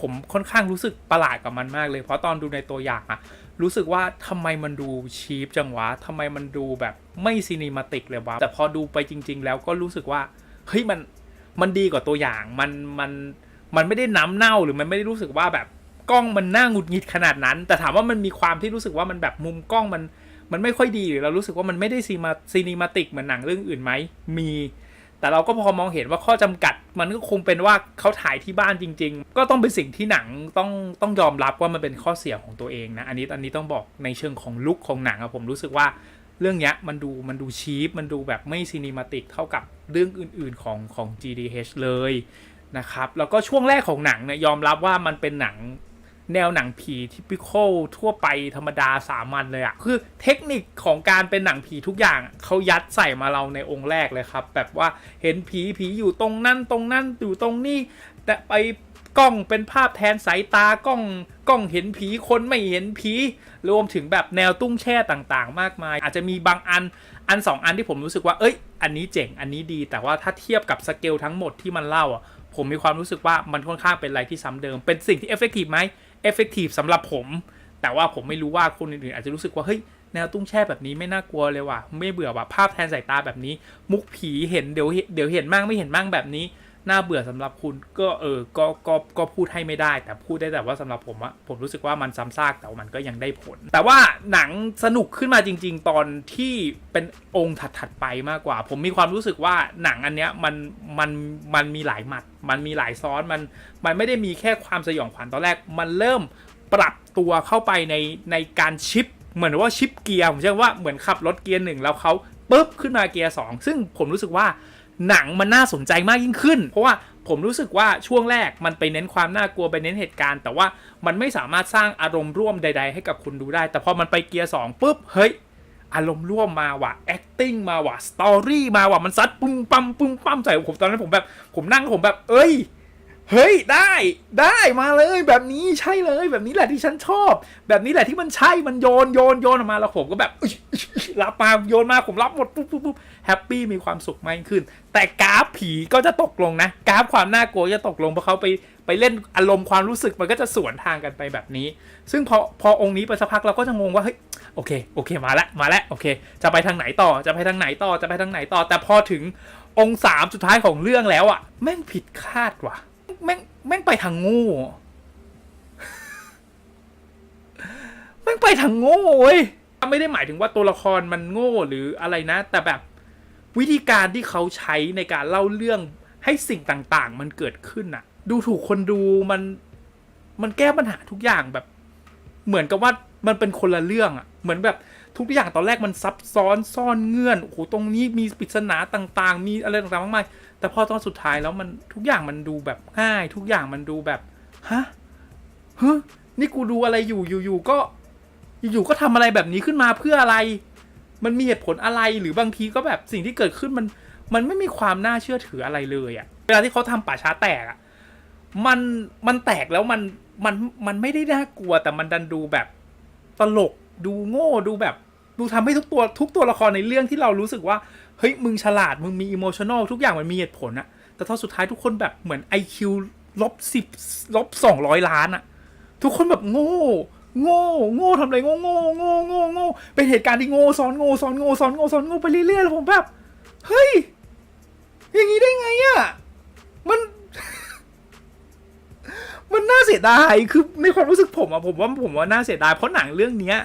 ผมค่อนข้างรู้สึกประหลาดกับมันมากเลย เพราะตอนดูในตัวอย่างอะรู้สึกว่าทำไมมันดูชีพจังวะทำไมมันดูแบบไม่ซีนิมาติกเลยวะแต่พอดูไปจริง ๆ แล้วก็รู้สึกว่าเฮ้ยมันมันดีกว่าตัวอย่างมันมันมันไม่ได้น้ำเน่าหรือมันไม่ได้รู้สึกว่าแบบกล้องมันน่าหงุดหงิดขนาดนั้น แต่ถามว่ามันมีความที่รู้สึกว่ามันแบบมุมกล้องมันมันไม่ค่อยดีหรือเรารู้สึกว่ามันไม่ได้ซีมาซีนิมาติกเหมือนหนังเรื่องอื่นไหมมี แต่เราก็พอมองเห็นว่าข้อจำกัด มันก็คงเป็นว่าเขาถ่ายที่บ้านจริง ๆ ก็ต้องเป็นสิ่งที่หนังต้องต้องยอมรับว่ามันเป็นข้อเสียของตัวเองนะอันนี้อันนี้ต้องบอกในเชิงของลุคของหนังอะผมรู้สึกว่าเรื่องนี้มันดูมันดูชีพมันดูแบบไม่ซีนิมาติกเท่ากับเรื่องอื่น ๆของของ GDH เลยนะครับแล้วก็ช่วงแรกของหนังเนี่ยยอมรับว่ามันเป็นหนัง แนวหนังผีทิพิคอลทั่วไปธรรมดาสามัญเลยอะคือเทคนิคของการเป็นหนังผีทุกอย่างเขายัดใส่มาเราในองค์แรกเลยครับ แบบว่าเห็นผีผีอยู่ตรงนั้นตรงนั้นอยู่ตรงนี้แต่ไปกล้องเป็นภาพแทนสายตากล้องกล้องเห็นผีคนไม่เห็นผีรวมถึงแบบแนวตุ้งแช่ต่างๆ มากมาย อาจจะมีบางอันอันสองอันที่ผมรู้สึกว่า เอ้ย อันนี้เจ๋ง อันนี้ดี แต่ว่าถ้าเทียบกับสเกลทั้งหมดที่มันเล่าอะ ผมมีความรู้สึกว่ามันค่อนข้างเป็นอะไรที่ซ้ำเดิม เป็นสิ่งที่เอฟเฟกตีฟไหม เอฟเฟกตีฟสำหรับผม แต่ว่าผมไม่รู้ว่าคนอื่นๆอาจจะรู้สึกว่าเฮ้ยแนวตุ้งแช่แบบนี้ไม่น่ากลัวเลยว่ะไม่เบื่อว่ะภาพแทนสายตาแบบนี้ มุกผีเห็นเดี๋ยวเดี๋ยวเห็นมั่งไม่เห็นมั่งแบบนี้ น่าเบื่อสำหรับคุณก็เออก็ก็ก็พูดให้ไม่ได้ แต่พูดได้แต่ว่าสำหรับผมอะผมรู้สึกว่ามันซ้ำซากแต่ว่ามันก็ยังได้ผล แต่ว่าหนังสนุกขึ้นมาจริง ๆ ตอนที่เป็นองค์ถัดๆไปมากกว่า ผมมีความรู้สึกว่าหนังอันเนี้ยมันมันมันมีหลายหมัด มันมีหลายซ้อนมันมันไม่ได้มีแค่ความสยองขวัญตอนแรก มันเริ่มปรับตัวเข้าไปในในการชิปเหมือนว่าชิปเกียร์ผมใช้คำว่าเหมือนขับรถเกียร์หนึ่งแล้วเขาปุ๊บขึ้นมาเกียร์สองซึ่งผมรู้สึกว่า หนังมันน่าสนใจมากยิ่งขึ้น เพราะว่าผมรู้สึกว่าช่วงแรกมันไปเน้นความน่ากลัวไปเน้นเหตุการณ์ แต่ว่ามันไม่สามารถสร้างอารมณ์ร่วมใด ๆ ให้กับคุณดูได้ แต่พอมันไปเกียร์สองปุ๊บเฮ้ยอารมณ์ร่วมมาว่ะ acting มาว่ะ story มาว่ะมันซัดปุ้มปั๊มปุ้มปั๊มใส่ผมตอนนั้นผมแบบ ผมนั่งผมแบบ เอ้ย เฮ้ยได้ได้มาเลยแบบนี้ใช่เลย แบบนี้แหละที่ฉันชอบ แบบนี้แหละที่มันใช่มันโยนโยนโยนออกมาแล้วผมก็แบบรับมาโยนมาผมรับหมดปุ๊บปุ๊บปุ๊บแฮปปี้มีความสุขมากขึ้น แต่กราฟผีก็จะตกลงนะกราฟความน่ากลัวจะตกลงเพราะเขาไปไปเล่นอารมณ์ความรู้สึกมันก็จะสวนทางกันไปแบบนี้ ซึ่งพอพอองค์นี้ไปสักพักเราก็จะงงว่าเฮ้ยโอเคโอเคมาแล้วมาแล้วโอเค จะไปทางไหนต่อจะไปทางไหนต่อจะไปทางไหนต่อ แต่พอถึงองค์สามสุดท้ายของเรื่องแล้วอะแม่งผิดคาดว่ะ แม่งแม่งไปทางโง่แม่งไปทางโง่เว้ยไม่ได้หมายถึงว่าตัวละครมันโง่หรืออะไรนะ แต่แบบวิธีการที่เขาใช้ในการเล่าเรื่องให้สิ่งต่างๆ มันเกิดขึ้นอะดูถูกคนดูมันมันแก้ปัญหาทุกอย่างแบบ เหมือนกับว่ามันเป็นคนละเรื่องอะเหมือนแบบทุกอย่างตอนแรกมันซับซ้อนซ่อนเงื่อนโอ้โหตรงนี้มีปริศนาต่าง ๆ มีอะไรต่างๆมากมาย แต่พอตอนสุดท้ายแล้วมันทุกอย่างมันดูแบบง่าย ทุกอย่างมันดูแบบฮะฮะนี่กูดูอะไรอยู่อยู่ๆก็ อยู่ๆก็ทำอะไรแบบนี้ขึ้นมาเพื่ออะไร มันมีเหตุผลอะไรหรือบางทีก็แบบสิ่งที่เกิดขึ้นมัน มันไม่มีความน่าเชื่อถืออะไรเลยอะเวลาที่เขาทำป่าช้าแตกอะมันมันแตกแล้วมันมันมันไม่ได้น่ากลัวแต่มันดันดูแบบตลกดูโง่ดูแบบ ดูทำให้ทุกตัวทุกตัวละครในเรื่องที่เรารู้สึกว่า เฮ้ยมึงฉลาดมึงมีอิโมชันอลทุกอย่างมันมีเหตุผลอะแต่ตอสุดท้ายทุกคนแบบเหมือน IQ ลบสิบลบสองร้อยล้านอะทุกคนแบบโง่ โง่ โง่ทำอะไรโง่โง่โง่โง่โง่เป็นเหตุการณ์ที่โง่ซ้อนโง่ซ้อนโง่ซ้อนโง่ซ้อนโง่ไปเรื่อยๆแล้วผมแบบเฮ้ยอย่างนี้ได้ไงอะมัน มันน่าเสียดายคือในความรู้สึกผมอะผมว่าผมว่าน่าเสียดายเพราะหนังเรื่องเนี้ย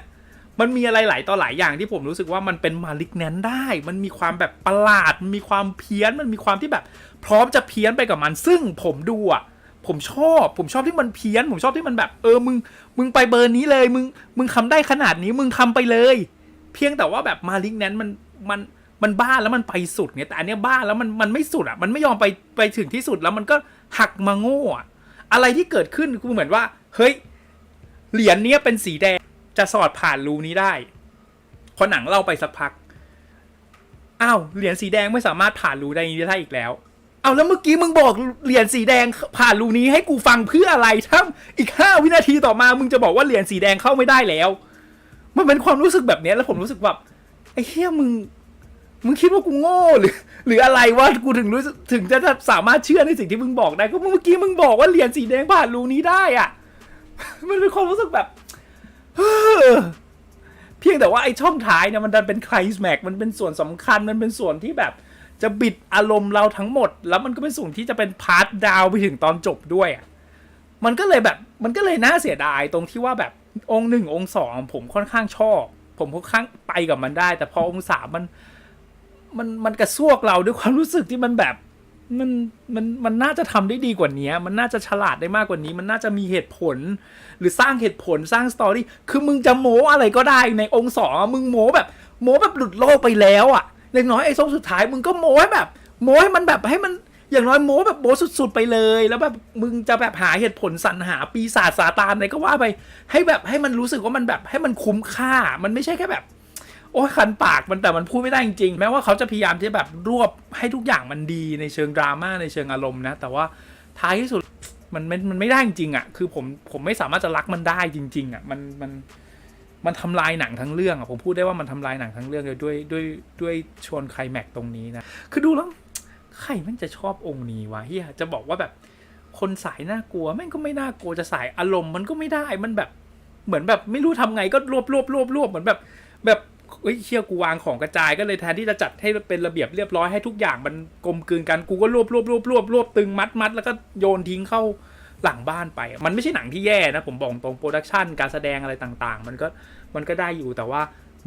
มันมีอะไรหลายต่อหลายอย่างที่ผมรู้สึกว่ามันเป็นมาลิกแนนได้ มันมีความแบบประหลาด มันมีความเพี้ยน มันมีความที่แบบ พร้อมจะเพี้ยนไปกับมัน ซึ่งผมดูอะ ผมชอบ ผมชอบที่มันเพี้ยน ผมชอบที่มันแบบ เออ มึง มึงไปเบอร์นี้เลย มึง มึงทำได้ขนาดนี้ มึงทำไปเลย เพียงแต่ว่าแบบมาลิกแนนมัน มัน มันบ้าแล้วมันไปสุดไงแต่อันเนี้ยบ้าแล้วมัน มันไม่สุดอะ มันไม่ยอมไป ไปถึงที่สุดแล้วมันก็หักมาโง่อะอะไรที่เกิดขึ้นคือเหมือนว่า เฮ้ย เหรียญเนี้ยเป็นสีแดง จะสอดผ่านรูนี้ได้พอหนังเล่าไปสักพักอ้าวเหรียญสีแดงไม่สามารถผ่านรูได้นี้ได้อีกแล้วเอาแล้วเมื่อกี้มึงบอกเหรียญสีแดงผ่านรูนี้ให้กูฟังเพื่ออะไรถ้าอีกห้าวินาทีต่อมา มึงจะบอกว่าเหรียญสีแดงเข้าไม่ได้แล้ว มันเป็นความรู้สึกแบบนี้แล้วผมรู้สึกแบบไอ้เฮียมึง มึงคิดว่ากูโง่หรือ หรืออะไรวะกูถึงรู้ถึงจะสามารถเชื่อในสิ่งที่มึงบอกได้ก็เมื่อกี้มึงบอกว่าเหรียญสีแดงผ่านรูนี้ได้อะ มันเป็นความรู้สึกแบบ เพียงแต่ว่าไอ้ช่องท้ายเนี่ยมันดันเป็นไคลแม็กมันเป็นส่วนสำคัญมันเป็นส่วนที่แบบ จะบิดอารมณ์เราทั้งหมด แล้วมันก็เป็นส่วนที่จะเป็นพาร์ทดาวไปถึงตอนจบด้วยอะมันก็เลยแบบมันก็เลยน่าเสียดายตรงที่ว่าแบบองค์หนึ่งองค์สองผมค่อนข้างชอบ ผมค่อนข้างไปกับมันได้ แต่พอองค์สามมันมันมันกระซวกเราด้วยความรู้สึกที่มันแบบ มันมันมันน่าจะทำได้ดีกว่านี้มันน่าจะฉลาดได้มากกว่านี้ มันน่าจะมีเหตุผล หรือสร้างเหตุผลสร้างสตอรี่คือมึงจะโม้อะไรก็ได้ในองค์สองมึงโม้แบบ โม้แบบหลุดโลกไปแล้วอะอย่างน้อยไอ้ทรงสุดท้ายมึงก็โม้ให้แบบ โม้ให้มันแบบให้มันอย่างน้อยโม้แบบโม้สุดๆไปเลย แล้วแบบมึงจะแบบหาเหตุผลสรรหาปีศาจซาตานอะไรก็ว่าไป ให้แบบให้มันรู้สึกว่ามันแบบให้มันคุ้มค่า มันไม่ใช่แค่แบบ โอ้ยคันปากมันแต่มันพูดไม่ได้จริงๆ แม้ว่าเขาจะพยายามที่แบบรวบให้ทุกอย่างมันดีในเชิงดราม่าในเชิงอารมณ์นะ แต่ว่าท้ายที่สุดมันมันมันไม่ได้จริงๆอะ คือผมผมไม่สามารถจะรักมันได้จริง ๆอะ มันมันมันทำลายหนังทั้งเรื่องอะ ผมพูดได้ว่ามันทำลายหนังทั้งเรื่องเลยด้วยด้วยด้วยชวนไคลแม็กซ์ตรงนี้นะ คือดูแล้วใครม่งจะชอบองค์นี้วะเฮียจะบอกว่าแบบคนสายน่ากลัวแม่งก็ไม่น่ากลัวจะสายอารมณ์มันก็ไม่ได้ มันแบบเหมือนแบบไม่รู้ทำไงก็รวบรวบรวบรวบเหมือนแบบ แบบ เฮ้ยเชี่ยกูวางของกระจายก็เลยแทนที่จะจัดให้เป็นระเบียบเรียบร้อยให้ทุกอย่างมันกลมกลืนกันกูก็รวบรวบรวบรวบรวบตึงมัดมัดแล้วก็โยนทิ้งเข้าหลังบ้านไป มันไม่ใช่หนังที่แย่นะ ผมบอกตรงโปรดักชันการแสดงอะไรต่างๆ มันก็มันก็ได้อยู่แต่ว่า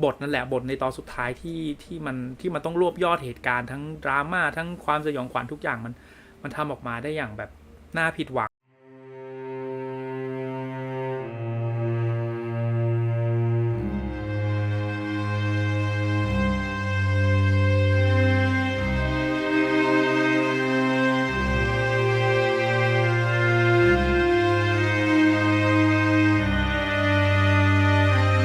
บทนั่นแหละบทในตอนสุดท้ายที่ที่มันที่มันต้องรวบยอดเหตุการณ์ทั้งดราม่าทั้งความสยองขวัญทุกอย่างมันมันทำออกมาได้อย่างแบบน่าผิดหวัง